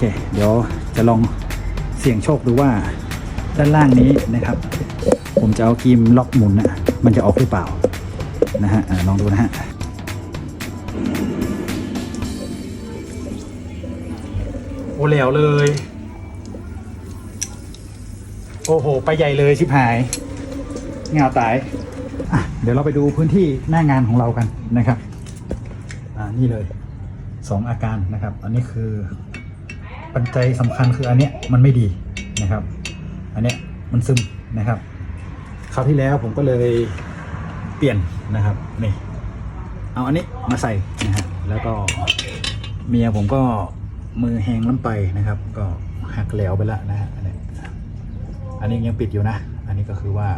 เค เดี๋ยวจะลองเสี่ยงโชคดูว่าด้านล่างนี้นะครับ ผมจะเอาครีมล็อกหมุนนะมันจะออกหรือเปล่านะฮะลองดูนะฮะโอ้เหลวเลย โอ้โห ไปใหญ่เลยชิบหายเงาตายเดี๋ยวเราไปดูพื้นที่หน้างานของเรากันนะครับ อ่า นี่เลยสองอาการนะครับ อันนี้คือ ปัจจัยสำคัญคืออันเนี้ยมันไม่ดีนะครับ อันเนี้ยมันซึมนะครับ คราวที่แล้วผมก็เลยเปลี่ยนนะครับนี่เอาอันนี้มาใส่นะฮะแล้วก็เมียผมก็มือแห้งล้ำไปนะครับ ก็หักแหลวไปแล้วนะฮะอันนี้อันนี้ยังปิดอยู่นะ อันนี้ก็คือว่า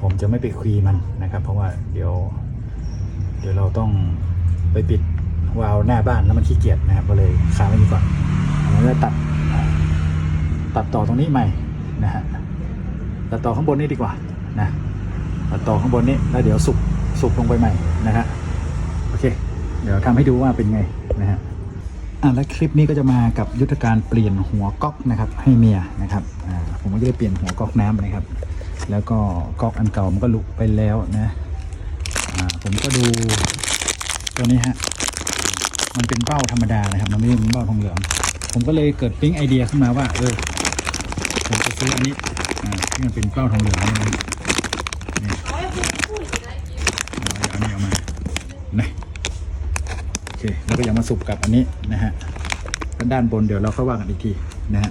ผมจะไม่ไปคุยมันนะครับ เพราะว่าเดี๋ยว เดี๋ยวเราต้องไปปิดวาล์วหน้าบ้านแล้วมันขี้เกียจนะครับก็เลยค้างไว้นี่ก่อน จะตัด ตัดต่อตรงนี้ใหม่นะฮะตัดต่อข้างบนนี่ดีกว่านะตัดต่อข้างบนนี้แล้วเดี๋ยวสุกสุกลงไปใหม่นะฮะโอเค เดี๋ยวทำให้ดูว่าเป็นไงนะฮะอะและคลิปนี้ก็จะมากับยุทธการเปลี่ยนหัวก๊อกนะครับ ให้เมียนะครับอ่าผมก็จะได้เปลี่ยนหัวก๊อกน้ำนะครับ แล้วก็ก๊อกอันเก่ามันก็ลุกไปแล้วนะอ่าผมก็ดูตัวนี้ฮะมันเป็นเบ้าธรรมดานะครับ มันไม่ได้เป็นเบ้าทองเหลือง ผมก็เลยเกิดปิ๊งไอเดียขึ้นมาว่าเออผมจะซื้ออันนี้ที่มันเป็นเบ้าทองเหลืองนี่นี่เอาอันนี้เอามานะโอเคแล้วก็ยังมาสุบกับอันนี้นะฮะด้านด้านบนเดี๋ยวเราค่อยว่ากันอีกทีนะฮะ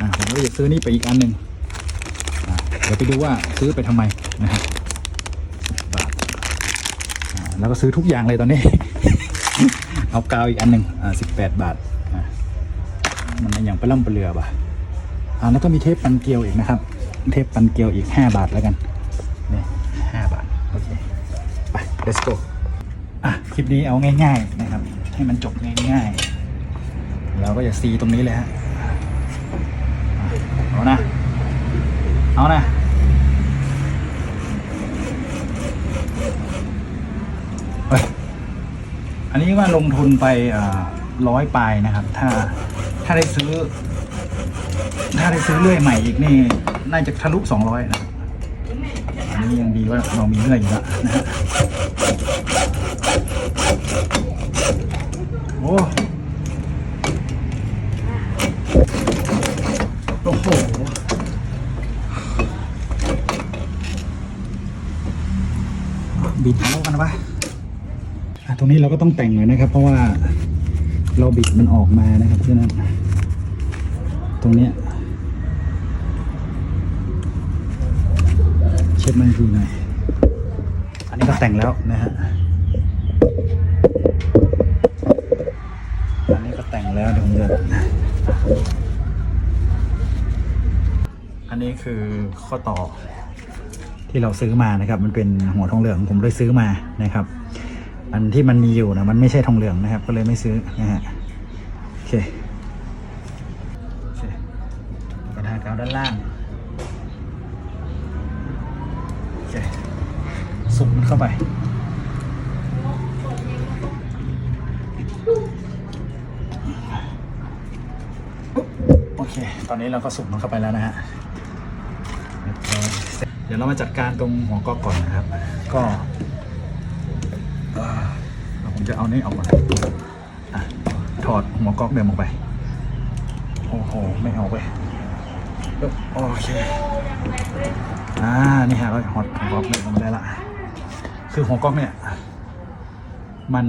อ่าผมก็จะซื้อนี่ไปอีกอันหนึ่งเดี๋ยวไปดูว่าซื้อไปทำไมนะฮะบาทแล้วก็ซื้อทุกอย่างเลยตอนนี้ เอากาวอีกอันหนึ่งอ่าสิบแปดบาท มันอย่างไปล่ำไปเรือป่ะอ่าแล้วก็มีเทปปันเกลียวอีกนะครับ เทปปันเกลียวอีกห้าบาทแล้วกันนี่ห้าบาทโอเคไป let's go อะคลิปนี้เอาง่ายๆนะครับ ให้มันจบง่ายๆเราก็จะซีตรงนี้เลยฮะเอานะเอานะอันนี้ว่าลงทุนไปอ่า ร้อยปลายนะครับ ถ้าถ้าได้ซื้อ ถ้าได้ซื้อเลื่อยใหม่อีกนี่ น่าจะทะลุสองร้อยนะอันนี้ยังดีว่าเรามีเลื่อยอยู่แล้วนะฮะโอ้โอ้โหบิดเอากันนะป่ะตรงนี้เราก็ต้องแต่งหน่อยนะครับ เพราะว่า เราบิดมันออกมานะครับฉะนั้นตรงเนี้ยเช็ดมันดูหน่อยอันนี้ก็แต่งแล้วนะฮะอันนี้ก็แต่งแล้วเดี๋ยวผมจะอันนี้คือข้อต่อที่เราซื้อมานะครับ มันเป็นหัวทองเหลืองผมเลยซื้อมานะครับ อันที่มันมีอยู่นะมันไม่ใช่ทองเหลืองนะครับ ก็เลยไม่ซื้อนะฮะโอเคกระทากาวด้านล่างโอเคสุกมันเข้าไปโอเค ตอนนี้เราก็สุกมันเข้าไปแล้วนะฮะเดี๋ยวเรามาจัดการตรงหัวก๊อกก่อนนะครับ ก็อ่าผม จะเอานี่ออกก่อนอะถอดหัวก๊อกเดิมออกไป โอ้โห ไม่เอาไปโอเค อ่า นี่ฮะเราถอดหัวก๊อกเดิมออกมาได้ละ คือหัวก๊อกเนี่ย มัน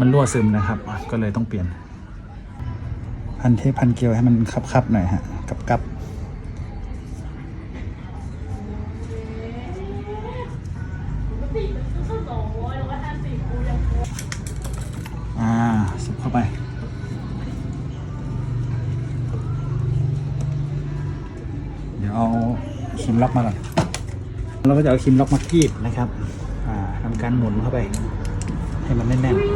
มันรั่วซึมนะครับ ก็เลยต้องเปลี่ยน พันเทปพันเกลียวให้มันคับๆหน่อยฮะ กับกับ ครีมล็อกมาก่อนเราก็จะเอาครีมล็อกมากรีดนะครับอ่าทำการหมุนเข้าไป ให้มันแน่นๆ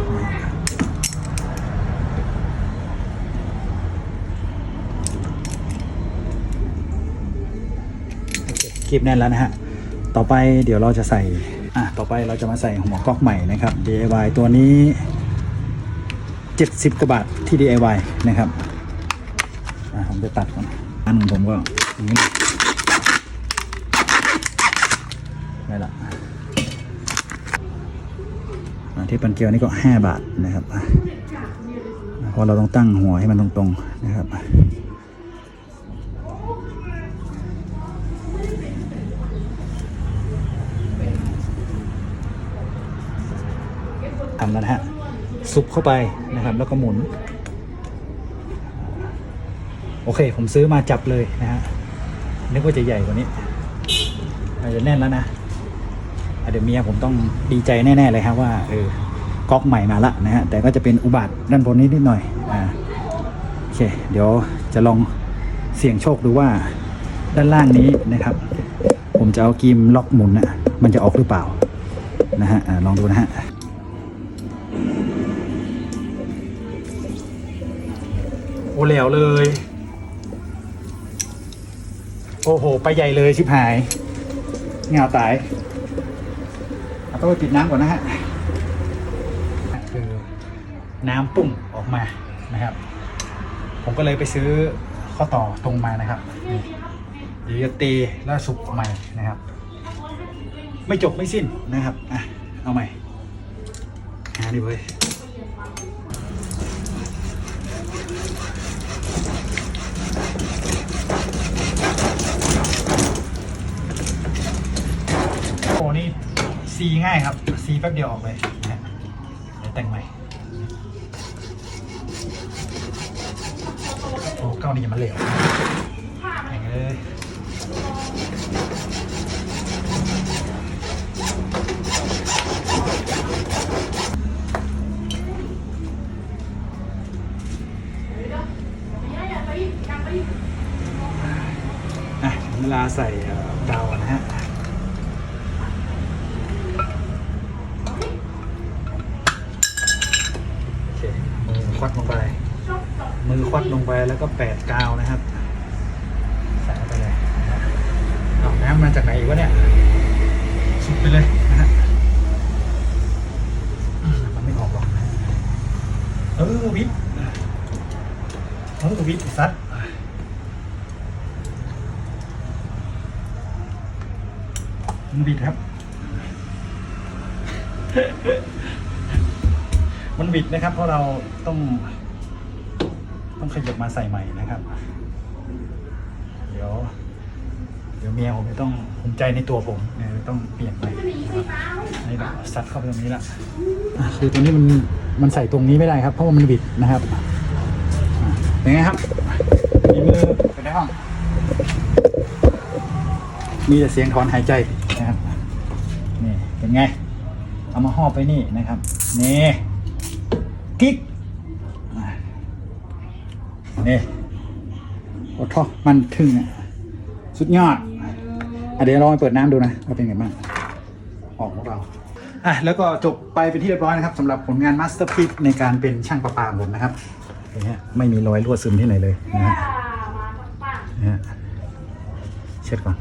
โอเคคลิปแน่นแล้วนะฮะ ต่อไปเดี๋ยวเราจะใส่ อะ ต่อไปเราจะมาใส่หัวก๊อกใหม่นะครับ DIY ตัวนี้ 70กว่าบาทที่ DIY นะครับ อะผมจะตัดก่อน อันของผมก็อย่างนี้ ได้ละที่ปันเกลียวนี่ก็ 5 บาทนะครับเพราะเราต้องตั้งหัวให้มันตรงๆนะครับทำแล้วนะฮะซุปเข้าไปนะครับ แล้วก็หมุน โอเค ผมซื้อมาจับเลยนะฮะนึกว่าจะใหญ่กว่านี้อาจจะแน่นแล้วนะ เดี๋ยวเมียผมต้องดีใจแน่ ๆ เลยครับว่าเออก๊อกใหม่มาละนะฮะแต่ก็จะเป็นอุบัติด้านบนนิดนิดหน่อยอ่าโอเค เดี๋ยวจะลองเสี่ยงโชคดูว่าด้านล่างนี้นะครับ ผมจะเอากีมล็อกหมุนนะมันจะออกหรือเปล่านะฮะอ่าลองดูนะฮะโอ้เหลวเลย โอ้โห ไปใหญ่เลยชิบหายเงาตาย เอาต้องไปปิดน้ำก่อนนะฮะคือน้ำปุ่งออกมานะครับ ผมก็เลยไปซื้อข้อต่อตรงมานะครับเดี๋ยวจะตีแล้วสุกใหม่นะครับ ไม่จบไม่สิ้นนะครับอะเอาใหม่หาดิเว้ย โอ้นี่ ซีง่ายครับซีแป๊บเดียวออกเลยนะเดี๋ยวแต่งใหม่โอ้เก้านี่มันเหลวแต่งเลยอะเวลาใส่ดาวนะฮะ ควัดลงไปแล้วก็แปดกาวนะครับใส่ไปเลยเอาน้ำมาจากไหนอีกวะเนี่ยสุดไปเลยนะฮะมันไม่ออกหรอกเออวิทเออวิทซัดมันบิดครับ มันบิดนะครับ เพราะเราต้อง ต้องขยับมาใส่ใหม่นะครับ เดี๋ยว เดี๋ยวเมียผมจะต้องภูมิใจในตัวผมเนี่ยต้องเปลี่ยนใหม่นะครับนี่เราซัดเข้าไปตรงนี้ละอะคือตัวนี้มันมันใส่ตรงนี้ไม่ได้ครับ เพราะว่ามันบิดนะครับอะเป็นไงครับมีมือเป็นไงบ้างมีแต่เสียงถอนหายใจนะครับนี่เป็นไง เอามาห่อไปนี่นะครับ นี่กิ๊ก นี่โอ้ท่อมันทึ่งอะสุดยอดอะเดี๋ยวลองไปเปิดน้ำดูนะว่าเป็นไงบ้างออกของเราอะแล้วก็จบไปเป็นที่เรียบร้อยนะครับสำหรับผลงานมาสเตอร์พี e ในการเป็นช่างประปาผมนะครับเนไหมฮะไม่มีรอยรั่วซึมที่ไหนเลยนะฮะนะฮะเช็ดก่อน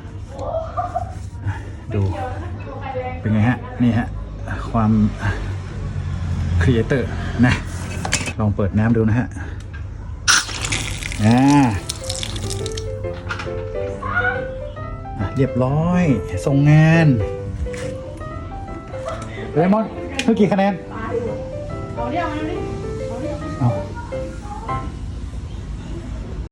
ดูเป็นไงฮะนี่ฮะความครีเอเตอร์นะลองเปิดน้ำดูนะฮะ อ่าเรียบร้อย ส่งงานเรมอนเมื่อกี่คะแนนเอาเรียกมาดิ